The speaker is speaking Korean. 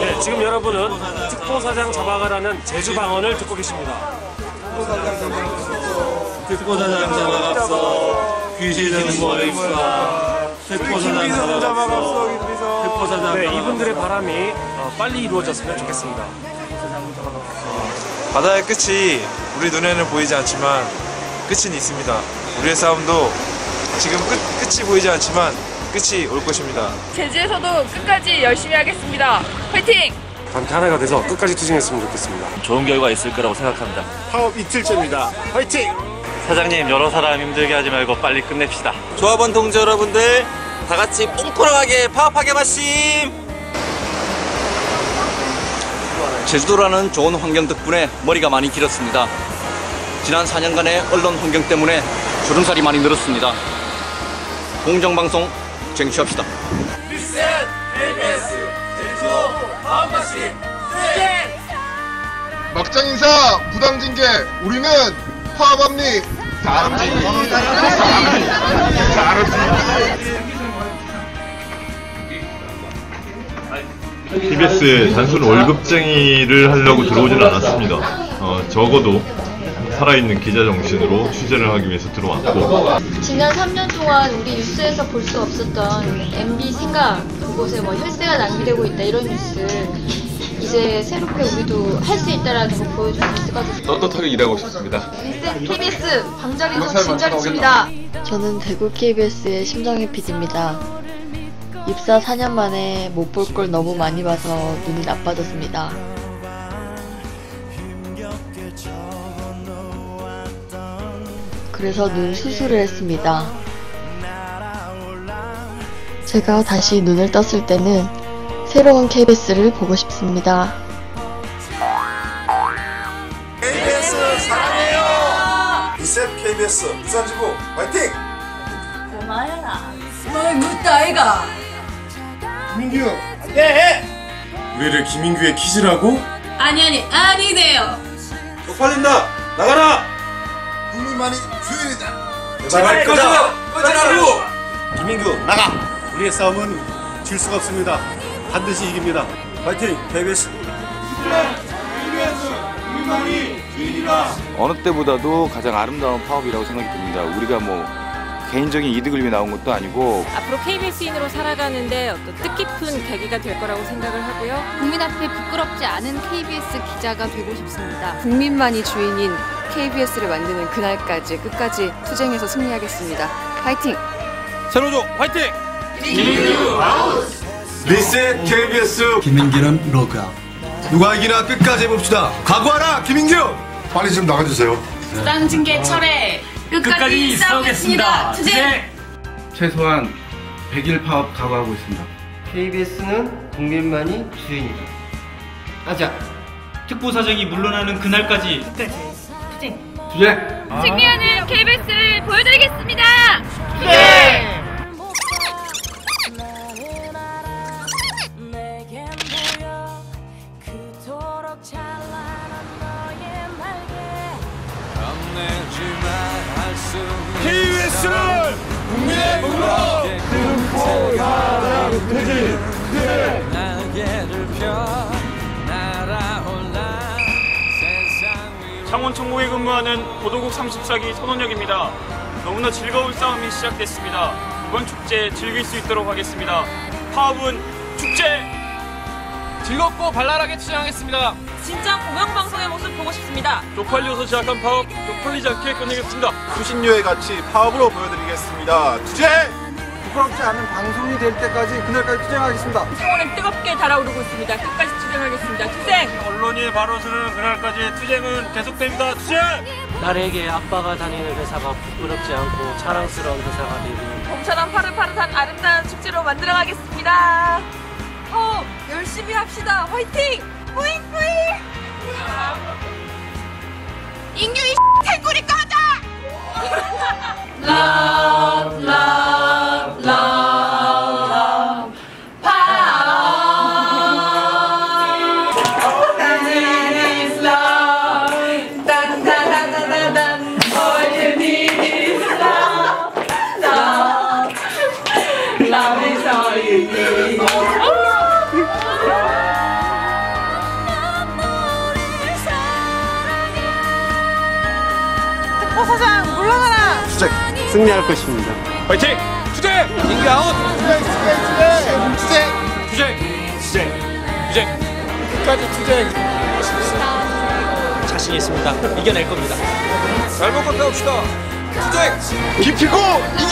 네, 지금 여러분은 특보사장 잡아가라는 제주 방언을 듣고 계십니다. 특보사장 잡아갔어. 귀신은 뭐 있어. 특보사장 잡아갔어. 특보사장 네, 이분들의 바람이 어, 빨리 이루어졌으면 좋겠습니다. 바다의 끝이 우리 눈에는 보이지 않지만 끝은 있습니다. 우리의 싸움도 지금 끝, 끝이 보이지 않지만 끝이 올 것입니다. 제주에서도 끝까지 열심히 하겠습니다. 화이팅! 단테 하나가 돼서 끝까지 투쟁했으면 좋겠습니다. 좋은 결과 있을 거라고 생각합니다 파업 이틀째입니다. 화이팅! 사장님 여러 사람 힘들게 하지 말고 빨리 끝냅시다 조합원 동지 여러분들 다 같이 뽕코랑하게 파업하게 마심 제주도라는 좋은 환경 덕분에 머리가 많이 길었습니다 지난 4년간의 언론 환경 때문에 주름살이 많이 늘었습니다 공정방송 쟁취합시다 막장 인사 부당 징계 우리는 파업합니 다람쥐 TBS 단순 월급쟁이를 하려고 들어오지는 않았습니다. 어, 적어도 살아있는 기자 정신으로 취재를 하기 위해서 들어왔고 지난 3년 동안 우리 뉴스에서 볼 수 없었던 MB 생각 그곳에 뭐 혈세가 낭비되고 있다 이런 뉴스 이제 새롭게 우리도 할 수 있다라는 거 보여준 뉴스가 됐습니다. 떳떳하게 일하고 싶습니다. 리셋 KBS 방자리도 진자리입니다. 저는 대구 KBS의 심정희 PD입니다. 입사 4년 만에 못 볼 걸 너무 많이 봐서 눈이 나빠졌습니다. 그래서 눈 수술을 했습니다. 제가 다시 눈을 떴을 때는 새로운 KBS를 보고 싶습니다. KBS 사랑해요. 리셋 KBS 부산지부 화이팅! 뭘 묻다 아이가? 민규 우리를 김인규의 퀴즈라고? 아니 아니 아니래요. 쪽팔린다! 나가라! 국민만이 주인이다. 제발 꺼져! 꺼지라고! 김민규 나가. 우리의 싸움은 질 수가 없습니다. 반드시 이깁니다. 화이팅 KBS. 어느 때보다도 가장 아름다운 파업이라고 생각이 듭니다. 우리가 뭐 개인적인 이득을 위해 나온 것도 아니고 앞으로 KBS인으로 살아가는데 어떤 뜻깊은 계기가 될 거라고 생각을 하고요. 국민 앞에 부끄럽지 않은 KBS 기자가 되고 싶습니다. 국민만이 주인인 KBS를 만드는 그날까지 끝까지 투쟁해서 승리하겠습니다. 파이팅! 세로조 화이팅! 리셋 KBS 김민규는 로그아웃. 누가 이기나 끝까지 해봅시다. 각오하라 김민규. 빨리 좀 나가주세요. 부당 징계 철회 끝까지 싸우겠습니다. 투쟁! 최소한 100일 파업 각오하고 있습니다 KBS는 국민만이 주인이다. 하자. 특보 사장이 물러나는 그날까지 주제 승리하는 KBS를 보여드리겠습니다. KBS는 창원 총국에 근무하는 보도국 34기 손원혁입니다. 너무나 즐거운 싸움이 시작됐습니다. 이번 축제 즐길 수 있도록 하겠습니다. 파업은 축제! 즐겁고 발랄하게 투쟁하겠습니다. 진짜 공영방송의 모습 보고 싶습니다. 쪽팔려서 시작한 파업, 쪽팔리지 않게 끝내겠습니다. 수신료의 가치 파업으로 보여드리겠습니다. 투쟁! 부끄럽지 않은 방송이 될 때까지 그날까지 투쟁하겠습니다. 창원은 뜨겁게 달아오르고 있습니다. 끝까지 투쟁하겠습니다. 투쟁! 언론이 바로 서는 그날까지 투쟁은 계속됩니다. 투쟁! 딸에게 아빠가 다니는 회사가 부끄럽지 않고 자랑스러운 회사가 되고 봄처럼 파릇파릇한 아름다운 축제로 만들어가겠습니다. 어, 열심히 합시다. 화이팅! 뿌잉 뿌잉! 인규 이 개구리 꺼져! 승리할 것입니다. 화이팅! 투쟁! 인기 아웃! 투쟁! 투쟁! 투쟁! 투쟁! 투쟁! 투쟁! 끝까지 투쟁! 자신 있습니다. 이겨낼 겁니다. 잘 먹고 싸웁시다. 투쟁! 기피고 이긴다!